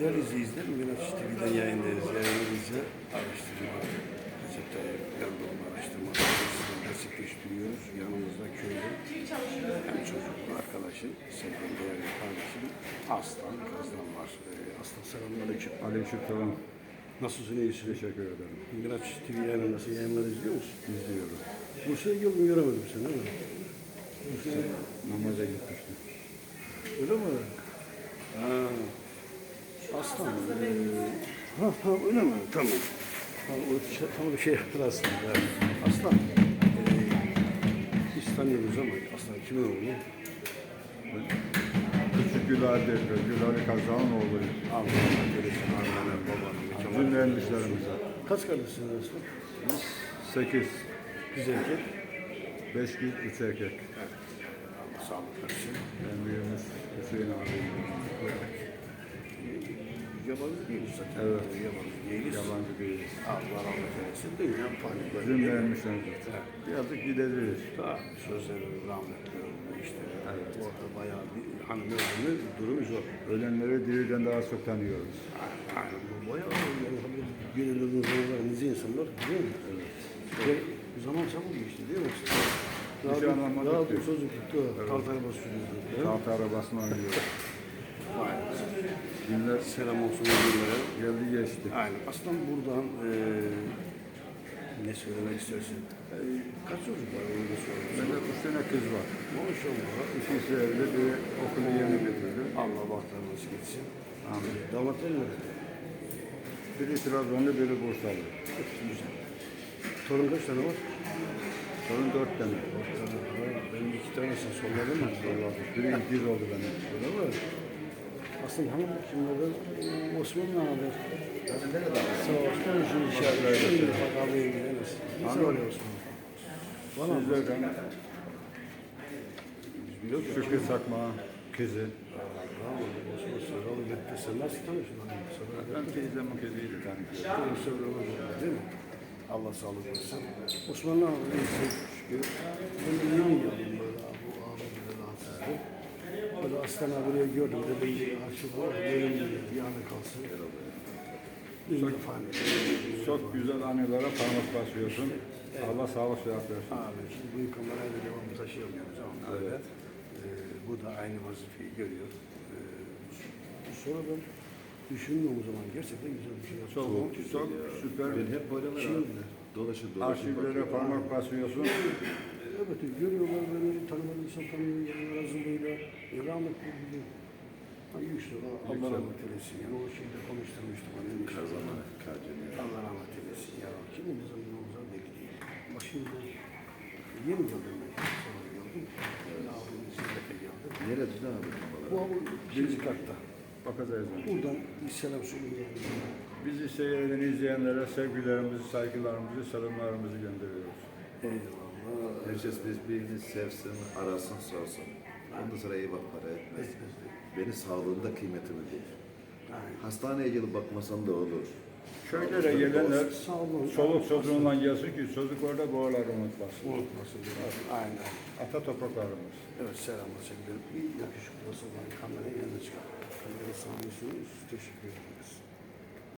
Değerli izleyiciler, Miraç TV'den yayındayız. Yayınımızı araştırma, Recep Tayyip Erdoğan araştırma gerçekleştiriyoruz. Yanımızda köyde hem çocuklu arkadaşım, sevgili değerli kardeşim Aslan Kazdan var. Ee, Aslan selamünaleyküm. Aleykümselam. Nasılsın, iyisin? Teşekkür ederim. Miraç TV yayınındası yayınları izliyor musun? İzliyorum. Bursa'ya yılını göremedim seni değil mi? Bursa'ya Namaza gitmiştim. Öyle mi? Eee, ha, ha, öyle mi? Tamam. Ha, o tamam bir şey yaptır aslında. Evet. Aslan. eee, biz tanıyoruz ama Aslan kimin oğlu? Küçük Gül Adet'le, Gül Ali Kazan'ın oğluyum. Allah'ın görüşün, annenin, babanın, vermişlerimize. Kaç kardeşsiniz Aslan? Sekiz, Biz erkek. beş kız, üç erkek. Allah sağlık. En büyüğümüz Hüseyin abim. Yabancı değiliz zaten. Evet. Yabancı değiliz. Yabancı değiliz. Allah rahmet eylesin. Dünya panikleri. Bizim vermişlerimize. Yazık gideceğiz. Ta sözleri rahmetli işte. Evet. Orada bayağı bir hanım öldüğünü durumu zor. Ölenleri diriden daha çok tanıyoruz. Aynen bu bayağı yani hani gönüllü insanlar, nice insanlar değil mi? Evet. Ve zaman çabuk geçti değil mi? Daha, bir- daha bir çocuklukta evet. kaltara basıyoruz. Tahta arabasına oynuyoruz. Vay. Günler Selam olsun ödüllere. geldi geçti. Aynen. Aslında buradan eee ne söylemek istersin? Eee, kaç çocuk var öyle sorayım. Bende üç tane kız var. Maşallah. İkisi evli, biri okulu yeni bitirdi. Allah bahtları nasip etsin. Amin. Damatlar nerede? Biri Trabzonlu, biri Bursalı. Güzel. Torun kaç tane var? Sorun dört tane. Benim iki tanesini solladım mı? Solladık. Biri ikiz oldu benim. Öyle mi? Aslında hanım kimlerden? Osman ne haber? Sağ ol. Konuşun inşallah. İyi bak abi iyi. Nasıl oluyor Osman? Mı? Sizlerden. Şükrü Sakma. Osman Sarılı gitti. Sen nasıl hanım? Ben teyzemin tanıyorum. Sarılı Sarılı değil mi? Allah sağlık versin. Şükür. Ben böyle. Bu bir rahatsızlık. Böyle aslan abiye gördüm. Dedim bir aşık var. Benim bir yanı kalsın. Efendim. Çok güzel anılara parmak basıyorsun. Allah sağlık sıhhat versin. Abi şimdi bu kamerayla devamlı taşıyamıyoruz ama böyle. Ee, bu da aynı vazifeyi görüyor. Ee, sonradan düşündüğüm zaman gerçekten güzel bir şey yaptı. Çok, çok süper. Ben hep böyle var abi. Dolaşır dolaşır Arşivlere bakıyorum. parmak basıyorsun. Evet görüyorlar beni tanımadığı insan tanıyor yani aracılığıyla e, rahmetli gibi. Ha yüksek Allah rahmet eylesin yani o şeyde konuşturmuştum hani. Kazanlar, kacını. Allah rahmet eylesin ya. Kimin ne olacak belli değil. Ama şimdi yeni geldim ben. Sonra geldim. Abimin ziyarete geldim. Nerede ne abi Bu abi birinci katta. Bakacağız. Buradan bir selam söylüyorum. Bizi seyreden izleyenlere sevgilerimizi, saygılarımızı, selamlarımızı gönderiyoruz. Eyvallah. Herkes birbirini sevsin, arasın, sorsun. Ondan sonra eyvah para etmez. Beni sağlığında kıymetimi bil. Hastaneye gelip bakmasan da olur. Köylere gelenler soluk çocuğunla gelsin ki çocuk orada boğaları unutmasın. Unutmasın. Aynen. Ata topraklarımız. Evet selamlar sevgilerim. Bir yakışıklı olsa var. Kamerayı yanına çıkar. Kamera sahnesiniz. Teşekkür ederiz.